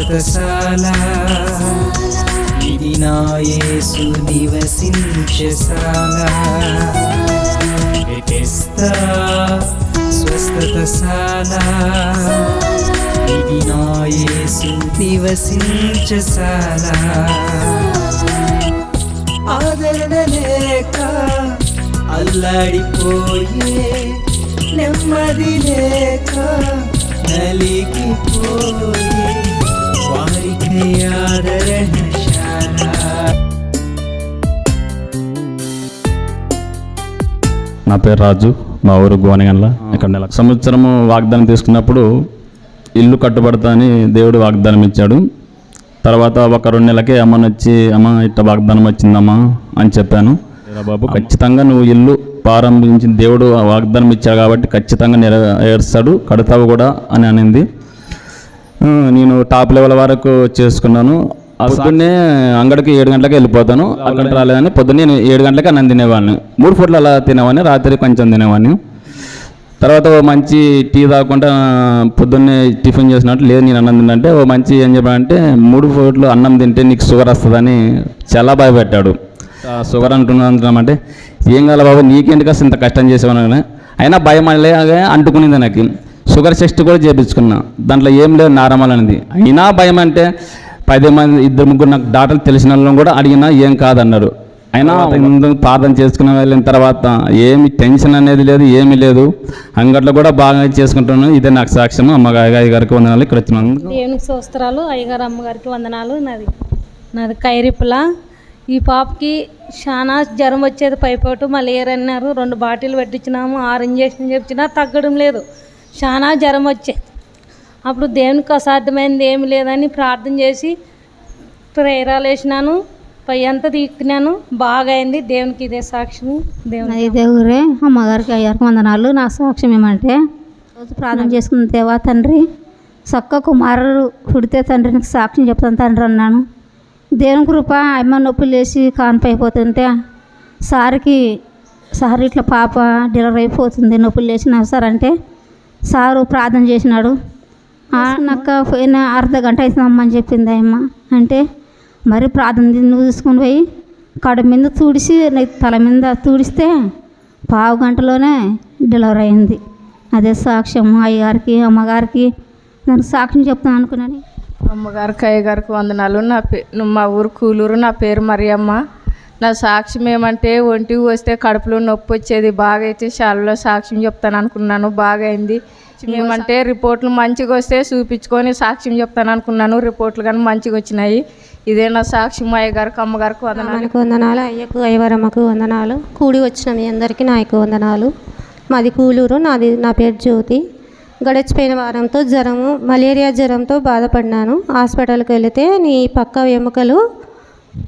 స్వస్థతశాల ఇది నా యేసు నివసించశాల స్వస్థతశాల ఇది నా యేసు నివసించశాల ఆదరణ లేక అల్లాడిపోయే నెమ్మది లేక నలిగిపోయే పేరు రాజు మా ఊరు గోనగండ్ల ఇక్కడ నెల సంవత్సరము వాగ్దానం తీసుకున్నప్పుడు ఇల్లు కట్టుబడతా అని దేవుడు వాగ్దానం ఇచ్చాడు. తర్వాత ఒక రెండు నెలలకే అమ్మని వచ్చి అమ్మ ఇట్ట వాగ్దానం వచ్చిందమ్మా అని చెప్పాను. "ఏరా బాబు ఖచ్చితంగా నువ్వు ఇల్లు ప్రారంభించిన దేవుడు వాగ్దానం ఇచ్చాడు కాబట్టి ఖచ్చితంగా నెరవేరుస్తాడు కడతావు కూడా అని అనింది. నేను టాప్ లెవెల్ వరకు చేసుకున్నాను. పొద్దున్నే అంగడికి ఏడు గంటలకు వెళ్ళిపోతాను. అక్కడ రాలేదని పొద్దున్నే నేను ఏడు గంటలకి అన్నం తినేవాడిని. మూడు పూట్లు అలా తినేవాడిని రాత్రి కొంచెం తినేవాడిని. తర్వాత ఓ మంచి టీ తాగకుండా పొద్దున్నే టిఫిన్ చేసినట్టు లేదు నేను అన్నం తింటే ఓ మంచి ఏం చెప్పాడంటే మూడు పూట్లు అన్నం తింటే నీకు షుగర్ వస్తుందని చాలా భయపెట్టాడు షుగర్ అంటున్నామంటే ఏం కాదు బాబు నీకేంటి కాస్త ఇంత కష్టం చేసేవాను అయినా భయం అలాగే అంటుకునింది నాకు. షుగర్ టెస్ట్ కూడా చేయించుకున్నా దాంట్లో ఏం లేదు నార్మల్ అనేది. అయినా భయం అంటే పది మంది ఇద్దరు ముగ్గురు నాకు డాక్టర్లు తెలిసిన వాళ్ళని కూడా అడిగినా ఏం కాదన్నారు. అయినా ముందు ప్రార్థన చేసుకుని వెళ్ళిన తర్వాత ఏమి టెన్షన్ అనేది లేదు ఏమీ లేదు. అంగట్లో కూడా బాగా చేసుకుంటున్నాను. ఇదే నాకు సాక్ష్యం అమ్మ గారి గారికి వందనాలు. ఇక్కడ వచ్చినందుకు. దేవునికి సోస్త్రాలు అయ్యగారు అమ్మగారికి వందనాలు. నాది నాది కైరిపుల. ఈ పాపకి చాలా జ్వరం వచ్చేది పైపోటు. మలేరియా అన్నారు రెండు బాటిల్ పెట్టించినాము. ఆరు ఇంజక్షన్ చెప్పించినా తగ్గడం లేదు. చాలా జ్వరం వచ్చేది. అప్పుడు దేవునికి అసాధ్యమైనది ఏమి లేదని ప్రార్థన చేసి ప్రేరాలు వేసినాను. పై అంతా తీక్కున్నాను బాగా అయింది దేవునికి ఇదే సాక్ష్యం దేవుని దేవురే అమ్మగారికి అయ్యారు వందనాలు. నా సాక్ష్యం ఏమంటే రోజు ప్రార్థన చేసుకున్న దేవా తండ్రి చక్క కుమారుడు పుడితే తండ్రి సాక్ష్యం చెప్తాను తండ్రి అన్నాను. దేవుని కృప అమ్మ నొప్పులు లేచి కాన్పు సార్కి సార్ ఇట్లా పాప డెలివరీ అయిపోతుంది నొప్పులు లేచిన సార్ అంటే సారు ప్రార్థన చేసినాడు. నాకు పోయిన అర్ధ గంట అవుతుందమ్మా అని చెప్పింది అమ్మ అంటే మరి ప్రార్థన నువ్వు తీసుకొని పోయి కడ మీద తుడిసి నీ తల మీద తుడిస్తే పావు గంటలోనే డెలివరీ అయింది. అదే సాక్ష్యం అయ్యగారికి అమ్మగారికి. నేను సాక్ష్యం చెప్తాను అనుకున్నాను. అమ్మగారికి అయ్యగారికి వందనాలు. నా పే మా ఊరు కూలూరు నా పేరు మరియమ్మ. నా సాక్ష్యం ఏమంటే ఒంటికి వస్తే కడుపులో నొప్పి వచ్చేది. బాగా అయితే శాలలో సాక్ష్యం చెప్తాను అనుకున్నాను. బాగా అయింది. ఏమంటే రిపోర్ట్లు మంచిగా వస్తే చూపించుకొని సాక్ష్యం చెప్తాను అనుకున్నాను. రిపోర్ట్లు కానీ మంచిగా వచ్చినాయి. ఇదే నా సాక్ష్యం. అయ్యగారికి అమ్మగారికి వందనాలు. మనకు వందనాలు అయ్యకు అయ్యవరమ్మకు వందనాలు. కూడి వచ్చిన మీ అందరికీ నా యొక్క వందనాలు. మాది కూలూరు నాది నా పేరు జ్యోతి. గడిచిపోయిన వారంతో జ్వరము మలేరియా జ్వరంతో బాధపడినాను. హాస్పిటల్కి వెళితే నీ పక్క ఎముకలు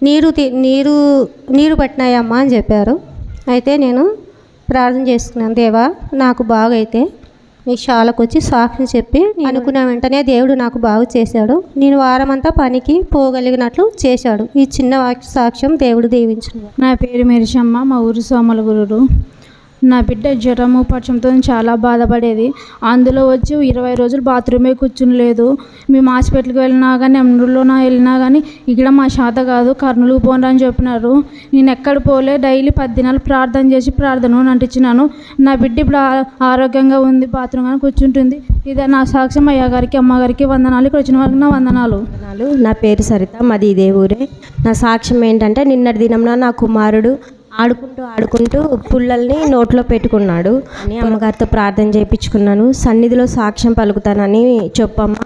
నీరు తి- నీరు నీరు పట్టినాయమ్మా అని చెప్పారు. అయితే నేను ప్రార్థన చేసుకున్నాను దేవా నాకు బాగైతే మీ శాలకు వచ్చి సాక్షి చెప్పి అనుకున్న వెంటనే దేవుడు నాకు బాగు చేశాడు. నేను వారమంతా పనికి పోగలిగినట్లు చేశాడు. ఈ చిన్న వాక్య సాక్ష్యం దేవుడు దీవించిన. నా పేరు మెరిషమ్మ మా ఊరు సోమలగురు నా బిడ్డ జ్వరము పక్షంతో చాలా బాధపడేది. అందులో వచ్చి ఇరవై రోజులు బాత్రూమే కూర్చుని లేదు మేము హాస్పిటల్కి వెళ్ళినా కానీ ఎమ్నూరులోనా వెళ్ళినా కానీ ఇక్కడ మా శాత కాదు కర్నూలుకు పోను అని చెప్పినారు. నేను ఎక్కడ పోలే డైలీ పద్దినాలు ప్రార్థన చేసి ప్రార్థన అంటించినాను. నా బిడ్డ ఇప్పుడు ఆ- ఆరోగ్యంగా ఉంది బాత్రూమ్ కానీ కూర్చుంటుంది. ఇదే నా సాక్ష్యం అయ్యగారికి అమ్మగారికి వందనాలు ఇక్కడ వచ్చిన వారికి నా వందనాలు. వందనాలు నా పేరు సరిత మాది ఇదే ఊరే. నా సాక్ష్యం ఏంటంటే నిన్నటి దినంన నా కుమారుడు ఆడుకుంటూ ఆడుకుంటూ పుల్లల్ని నోట్లో పెట్టుకున్నాడు. అని అమ్మగారితో ప్రార్థన చేయించుకున్నాను. సన్నిధిలో సాక్ష్యం పలుకుతానని చెప్పమ్మ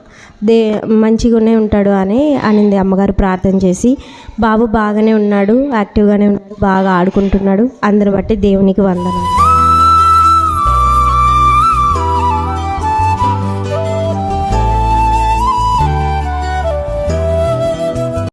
దే మంచిగానే ఉంటాడు అని అనింది అమ్మగారు ప్రార్థన చేసి. బాబు బాగానే ఉన్నాడు యాక్టివ్గానే ఉన్నాడు బాగా ఆడుకుంటున్నాడు. అందరిని బట్టి దేవునికి వందనాలు.